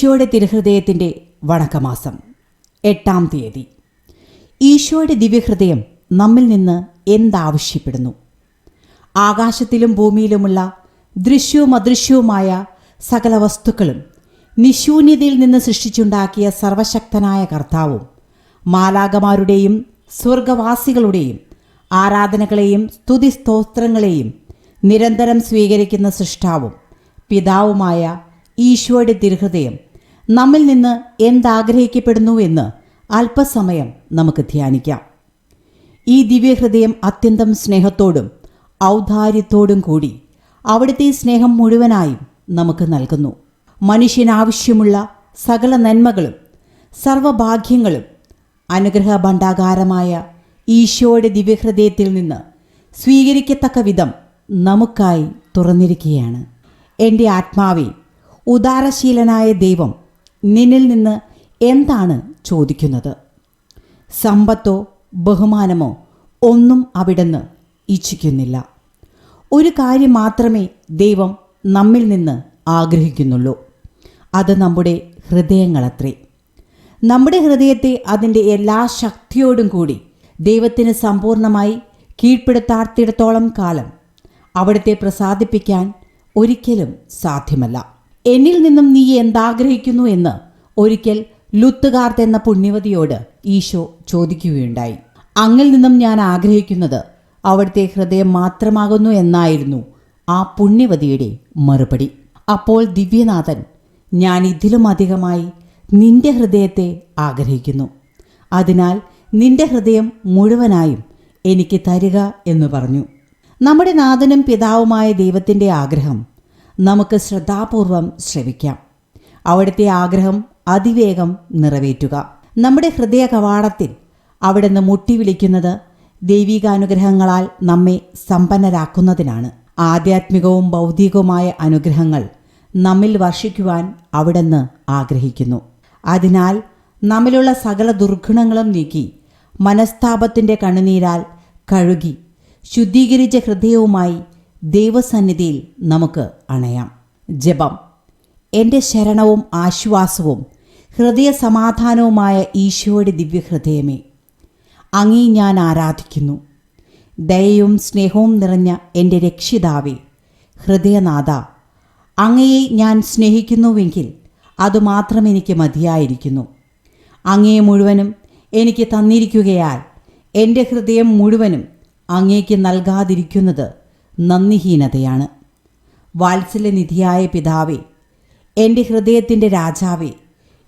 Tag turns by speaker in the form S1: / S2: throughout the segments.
S1: ഈശോയുടെ തിരുഹൃദയത്തിന്റെ വണക്കമാസം എട്ടാം തീയതി. ഈശോയുടെ ദിവ്യഹൃദയം നമ്മിൽ നിന്ന് എന്താവശ്യപ്പെടുന്നു? ആകാശത്തിലും ഭൂമിയിലുമുള്ള ദൃശ്യവും അദൃശ്യവുമായ സകല വസ്തുക്കളും നിശൂന്യതയിൽ നിന്ന് സൃഷ്ടിച്ചുണ്ടാക്കിയ സർവശക്തനായ കർത്താവും മാലാകമാരുടെയും സ്വർഗവാസികളുടെയും ആരാധനകളെയും സ്തുതി സ്തോത്രങ്ങളെയും നിരന്തരം സ്വീകരിക്കുന്ന സൃഷ്ടാവും പിതാവുമായ ഈശോയുടെ തിരുഹൃദയം നമ്മിൽ നിന്ന് എന്താഗ്രഹിക്കപ്പെടുന്നു എന്ന് അല്പസമയം നമുക്ക് ധ്യാനിക്കാം. ഈ ദിവ്യഹൃദയം അത്യന്തം സ്നേഹത്തോടും ഔദാര്യത്തോടും കൂടി അവിടുത്തെ സ്നേഹം മുഴുവനായും നമുക്ക് നൽകുന്നു. മനുഷ്യനാവശ്യമുള്ള സകല നന്മകളും സർവഭാഗ്യങ്ങളും അനുഗ്രഹ ഭണ്ഡാകാരമായ ഈശോയുടെ ദിവ്യഹൃദയത്തിൽ നിന്ന് സ്വീകരിക്കത്തക്ക വിധം നമുക്കായി തുറന്നിരിക്കുകയാണ്. എന്റെ ആത്മാവെ ഉദാരശീലനായ ദൈവം നിന്നിൽ നിന്ന് എന്താണ് ചോദിക്കുന്നത്? സമ്പത്തോ ബഹുമാനമോ ഒന്നും അവിടുന്ന് ഇച്ഛിക്കുന്നില്ല. ഒരു കാര്യം മാത്രമേ ദൈവം നമ്മിൽ നിന്ന് ആഗ്രഹിക്കുന്നുള്ളൂ. അത് നമ്മുടെ ഹൃദയങ്ങളത്രേ. നമ്മുടെ ഹൃദയത്തെ അതിന്റെ എല്ലാ ശക്തിയോടും കൂടി ദൈവത്തിന് സമ്പൂർണമായി കീഴ്പ്പെടുത്താത്തിടത്തോളം കാലം അവിടുത്തെ പ്രസാദിപ്പിക്കാൻ ഒരിക്കലും സാധ്യമല്ല. എന്നിൽ നിന്നും നീ എന്താഗ്രഹിക്കുന്നു എന്ന് ഒരിക്കൽ ലുത്തുകാർത്ത് എന്ന പുണ്യവതിയോട് ഈശോ ചോദിക്കുകയുണ്ടായി. അങ്ങിൽ നിന്നും ഞാൻ ആഗ്രഹിക്കുന്നത് അവിടുത്തെ ഹൃദയം മാത്രമാകുന്നു എന്നായിരുന്നു ആ പുണ്യവതിയുടെ മറുപടി. അപ്പോൾ ദിവ്യനാഥൻ ഞാൻ ഇതിലും അധികമായി നിന്റെ ഹൃദയത്തെ ആഗ്രഹിക്കുന്നു. അതിനാൽ നിന്റെ ഹൃദയം മുഴുവനായും എനിക്ക് തരിക എന്ന് പറഞ്ഞു. നമ്മുടെ നാഥനും പിതാവുമായ ദൈവത്തിന്റെ ആഗ്രഹം നമുക്ക് ശ്രദ്ധാപൂർവം ശ്രവിക്കാം. അവിടുത്തെ ആഗ്രഹം അതിവേഗം നിറവേറ്റുക. നമ്മുടെ ഹൃദയ കവാടത്തിൽ അവിടുന്ന് മുട്ടി വിളിക്കുന്നത് ദൈവികാനുഗ്രഹങ്ങളാൽ നമ്മെ സമ്പന്നരാക്കുന്നതിനാണ്. ആധ്യാത്മികവും ബൗദ്ധികവുമായ അനുഗ്രഹങ്ങൾ നമ്മിൽ വർഷിക്കുവാൻ അവിടുന്ന് ആഗ്രഹിക്കുന്നു. അതിനാൽ നമ്മിലുള്ള സകല ദുർഗുണങ്ങളും നീക്കി മനസ്താപത്തിന്റെ കണ്ണുനീരാൽ കഴുകി ശുദ്ധീകരിച്ച ഹൃദയവുമായി ദൈവസന്നിധിയിൽ നമുക്ക് അണയാം. ജപം. എന്റെ ശരണവും ആശ്വാസവും ഹൃദയ സമാധാനവുമായ ഈശോയുടെ ദിവ്യഹൃദയമേ അങ്ങേ ഞാൻ ആരാധിക്കുന്നു. ദയയും സ്നേഹവും നിറഞ്ഞ എന്റെ രക്ഷിതാവേ ഹൃദയനാഥ അങ്ങയെ ഞാൻ സ്നേഹിക്കുന്നുവെങ്കിൽ അതുമാത്രം എനിക്ക് മതിയായിരിക്കുന്നു. അങ്ങയെ മുഴുവനും എനിക്ക് തന്നിരിക്കുകയാൽ എന്റെ ഹൃദയം മുഴുവനും അങ്ങേക്ക് നൽകാതിരിക്കുന്നത് നന്ദിഹീനതയാണ്. വാത്സല്യനിധിയായ പിതാവേ എന്റെ ഹൃദയത്തിന്റെ രാജാവേ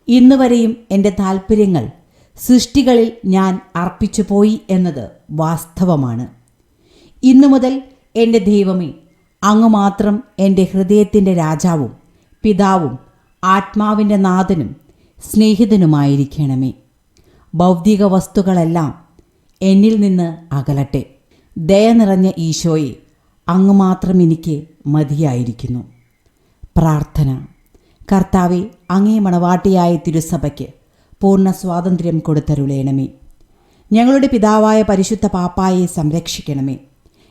S1: ഇന്നുവരെയും എന്റെ താൽപ്പര്യങ്ങൾ സൃഷ്ടികളിൽ ഞാൻ അർപ്പിച്ചു പോയി എന്നത് വാസ്തവമാണ്. ഇന്നു മുതൽ എന്റെ ദൈവമേ അങ്ങ് മാത്രം എന്റെ ഹൃദയത്തിന്റെ രാജാവും പിതാവും ആത്മാവിന്റെ നാഥനും സ്നേഹിതനുമായിരിക്കണമേ. ഭൗതിക വസ്തുക്കളെല്ലാം എന്നിൽ നിന്ന് അകലട്ടെ. ദയ നിറഞ്ഞ ഈശോയെ അങ്ങ് മാത്രം എനിക്ക് മതിയായിരിക്കുന്നു. പ്രാർത്ഥന. കർത്താവെ അങ്ങേ മണവാട്ടിയായ തിരുസഭയ്ക്ക് പൂർണ സ്വാതന്ത്ര്യം കൊടുത്തരുളേണമേ. ഞങ്ങളുടെ പിതാവായ പരിശുദ്ധ പാപ്പായെ സംരക്ഷിക്കണമേ.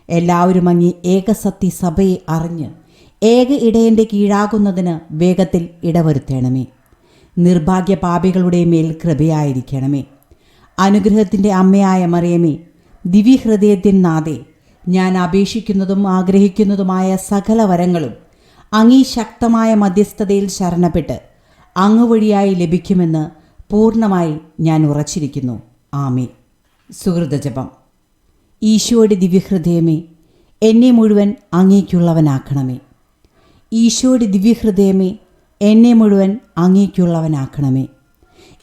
S1: എല്ലാവരും അങ്ങേ ഏകസത്യ സഭയെ അറിഞ്ഞ് ഏക ഇടയന്റെ കീഴാകുന്നതിന് വേഗത്തിൽ ഇടവരുത്തണമേ. നിർഭാഗ്യ പാപികളുടെ മേൽ കൃപയായിരിക്കണമേ. അനുഗ്രഹത്തിന്റെ അമ്മയായ മറിയമേ ദിവ്യഹൃദയത്തിൻ നാഥേ ഞാൻ അപേക്ഷിക്കുന്നതും ആഗ്രഹിക്കുന്നതുമായ സകല വരങ്ങളും അങ്ങീ ശക്തമായ മധ്യസ്ഥതയിൽ ശരണപ്പെട്ട് അങ്ങ് വഴിയായി ലഭിക്കുമെന്ന് പൂർണമായി ഞാൻ ഉറച്ചിരിക്കുന്നു. ആമേ സുഹൃതജപം ഈശോയുടെ ദിവ്യഹൃദയമേ എന്നെ മുഴുവൻ അങ്ങേക്കുള്ളവനാക്കണമേ. ഈശോയുടെ ദിവ്യഹൃദയമേ എന്നെ മുഴുവൻ അങ്ങേക്കുള്ളവനാക്കണമേ.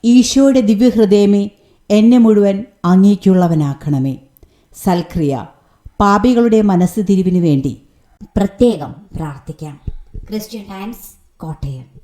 S1: ഈശോയുടെ ദിവ്യഹൃദയമേ എന്നെ മുഴുവൻ അങ്ങേക്കുള്ളവനാക്കണമേ. സൽക്രിയ. പാപികളുടെ മനസ്സ് തിരിവിനു വേണ്ടി
S2: പ്രത്യേകം പ്രാർത്ഥിക്കാം. Christian Times Kottayam.